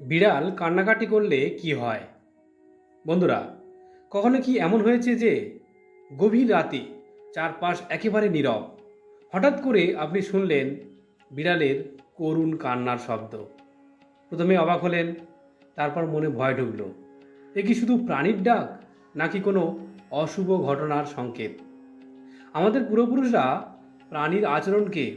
বিড়াল কান্নাকাটি করলে কি হয়? বন্ধুরা, কখনো কি এমন হয়েছে যে গভীর রাতে চারপাশ একেবারে নীরব? হঠাৎ করে আপনি শুনলেন বিড়ালের করুণ কান্নার শব্দ। প্রথমে অবাক হলেন, তারপর মনে ভয় ঢুকল। এ কি শুধু প্রাণীর ডাক, নাকি কোনো অশুভ ঘটনার সংকেত? আমাদের পূর্বপুরুষরা প্রাণীর আচরণকে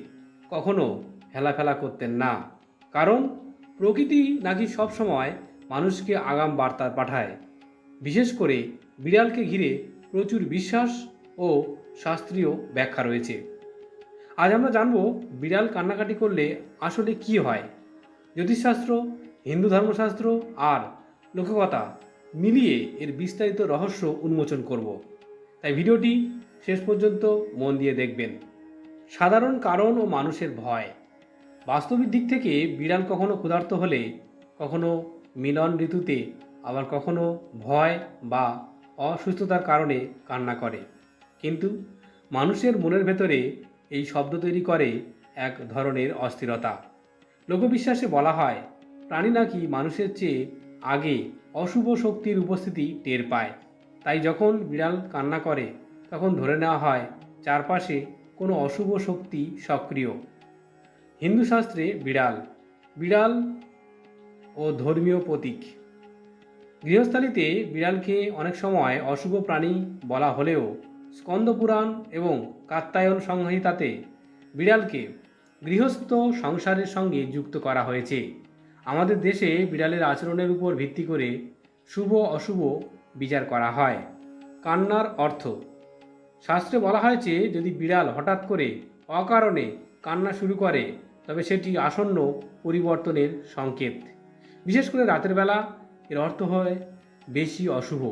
কখনো হেলাফেলা করতেন না। কারণ প্রকৃতি নাকি সবসময় মানুষকে আগাম বার্তা পাঠায়? বিশেষ করে বিড়ালকে ঘিরে প্রচুর বিশ্বাস ও শাস্ত্রীয় ব্যাখ্যা রয়েছে। আজ আমরা জানব বিড়াল কান্নাকাটি করলে আসলে কি হয়? জ্যোতিষশাস্ত্র, হিন্দু ধর্মশাস্ত্র আর লোককথা মিলিয়ে এর বিস্তারিত রহস্য উন্মোচন করব। তাই ভিডিওটি শেষ পর্যন্ত মন দিয়ে দেখবেন। সাধারণ কারণ ও মানুষের ভয়। বাস্তবিক দিক থেকে বিড়াল কখনো ক্ষুধার্ত হলে, কখনো মিলন ঋতুতে, আবার কখনো ভয় বা অসুস্থতার কারণে কান্না করে। কিন্তু মানুষের মনের ভেতরে এই শব্দ তৈরি করে এক ধরনের অস্থিরতা। লোকবিশ্বাসে বলা হয়, প্রাণী নাকি মানুষের চেয়ে আগে অশুভ শক্তির উপস্থিতি টের পায়। তাই যখন বিড়াল কান্না করে, তখন ধরে নেওয়া হয়, চারপাশে কোনো অশুভ শক্তি সক্রিয়। হিন্দু শাস্ত্রে বিড়াল বিড়াল ও ধর্মীয় প্রতীক। গৃহস্থালিতে বিড়ালকে অনেক সময় অশুভ প্রাণী বলা হলেও স্কন্দপুরাণ এবং কাত্তায়ন সংহিতাতে বিড়ালকে গৃহস্থ সংসারের সঙ্গে যুক্ত করা হয়েছে। আমাদের দেশে বিড়ালের আচরণের উপর ভিত্তি করে শুভ অশুভ বিচার করা হয়। কান্নার অর্থ, শাস্ত্রে বলা হয়েছে, যদি বিড়াল হঠাৎ করে অকারণে কান্না শুরু করে, তবে সেটি আসন্ন পরিবর্তনের সংকেত। বিশেষ করে রাতের বেলা এর অর্থ হয় বেশি অশুভ।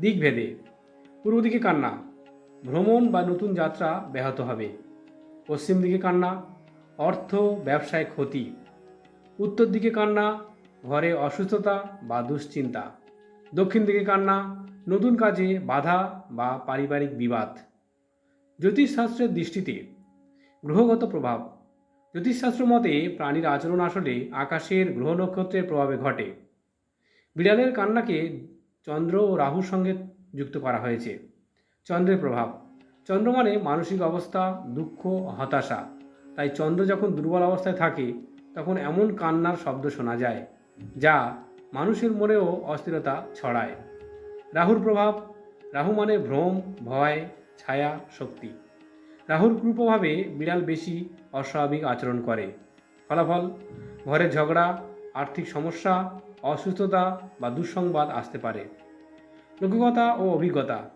দিকভেদে, পূর্ব দিকে কান্না, ভ্রমণ বা নতুন যাত্রা ব্যাহত হবে। পশ্চিম দিকে কান্না, অর্থ, ব্যবসায় ক্ষতি। উত্তর দিকে কান্না, ঘরে অসুস্থতা বা দুশ্চিন্তা। দক্ষিণ দিকে কান্না, নতুন কাজে বাধা বা পারিবারিক বিবাদ। জ্যোতিষশাস্ত্রের দৃষ্টিতে গ্রহগত প্রভাব। জ্যোতিষশাস্ত্র মতে প্রাণীর আচরণ আসলে আকাশের গ্রহ নক্ষত্রের প্রভাবে ঘটে। বিড়ালের কান্নাকে চন্দ্র ও রাহুর সঙ্গে যুক্ত করা হয়েছে। চন্দ্রের প্রভাব। চন্দ্র মানে মানসিক অবস্থা, দুঃখ, হতাশা। তাই চন্দ্র যখন দুর্বল অবস্থায় থাকে, তখন এমন কান্নার শব্দ শোনা যায়, যা মানুষের মনেও অস্থিরতা ছড়ায়। রাহুর প্রভাব। রাহু মানে ভ্রম, ভয়, ছায়া, শক্তি। রাহুর বিড়াল বেশি অস্বাভাবিক আচরণ করে। ফলাফল, ঘরে ঝগড়া, আর্থিক সমস্যা, অসুস্থতা বা দুঃসংবাদ আসতে পারে। লোককথা ও অভিজ্ঞতা।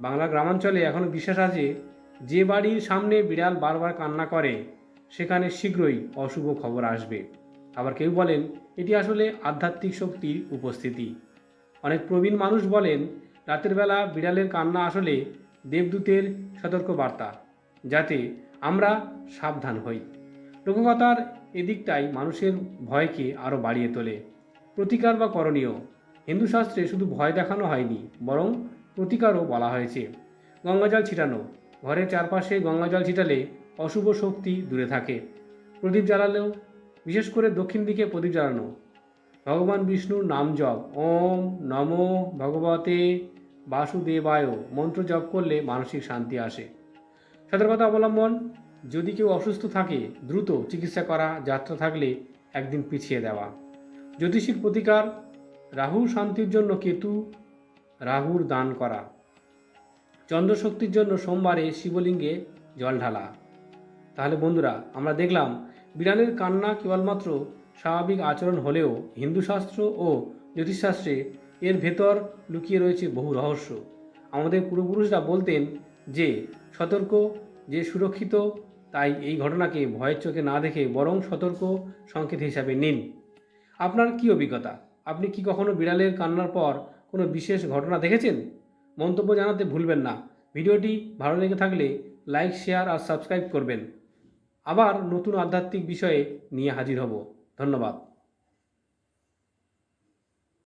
বাংলা গ্রামাঞ্চলে এখনও বিশ্বাস আছে, যে বাড়ির সামনে বিড়াল বারবার কান্না করে, সেখানে শীঘ্রই অশুভ খবর আসবে। আবার কেউ বলেন, এটি আসলে আধ্যাত্মিক শক্তির উপস্থিতি। অনেক প্রবীণ মানুষ বলেন, রাতের বেলা বিড়ালের কান্না আসলে দেবদূতের সতর্ক বার্তা যাতে আমরা সাবধান হই। লোককথার এদিকটাই মানুষের ভয়কে আরও বাড়িয়ে তোলে। প্রতিকার বা করণীয়। হিন্দু শাস্ত্রে শুধু ভয় দেখানো হয়নি, বরং প্রতিকারও বলা হয়েছে। গঙ্গাজল ছিটানো। ঘরের চারপাশে গঙ্গাজল ছিটালে অশুভ শক্তি দূরে থাকে। প্রদীপ জ্বালালেও, বিশেষ করে দক্ষিণ দিকে প্রদীপ জ্বালানো। ভগবান বিষ্ণুর নাম জপ, ওম নম ভগবতে বাসুদেবায়, মন্ত্র জপ করলে মানসিক শান্তি আসে। সতর্কতা অবলম্বন, যদি কেউ অসুস্থ থাকে, দ্রুত চিকিৎসা করা, যাত্রা থাকলে একদিন পিছিয়ে দেওয়া। জ্যোতিষীর প্রতিকার, রাহু শান্তির জন্য কেতু, রাহুর দান করা। চন্দ্রশক্তির জন্য সোমবারে শিবলিঙ্গে জল ঢালা। তাহলে বন্ধুরা, আমরা দেখলাম, বিড়ালের কান্না কেবলমাত্র স্বাভাবিক আচরণ হলেও হিন্দুশাস্ত্র ও জ্যোতিষশাস্ত্রে এর ভেতর লুকিয়ে রয়েছে বহু রহস্য। আমাদের পূর্বপুরুষরা বলতেন যে, সতর্ক যে সুরক্ষিত, তাই এই ঘটনাকে ভয়ের চোখে না দেখে বরং সতর্ক সংকেত হিসাবে নিন। আপনার কি অভিজ্ঞতা? আপনি কি কখনো বিড়ালের কান্নার পর কোনো বিশেষ ঘটনা দেখেছেন? মন্তব্য জানাতে ভুলবেন না। ভিডিওটি ভালো লেগে থাকলে লাইক, শেয়ার আর সাবস্ক্রাইব করবেন। আবার নতুন আধ্যাত্মিক বিষয়ে নিয়ে হাজির হব। ধন্যবাদ।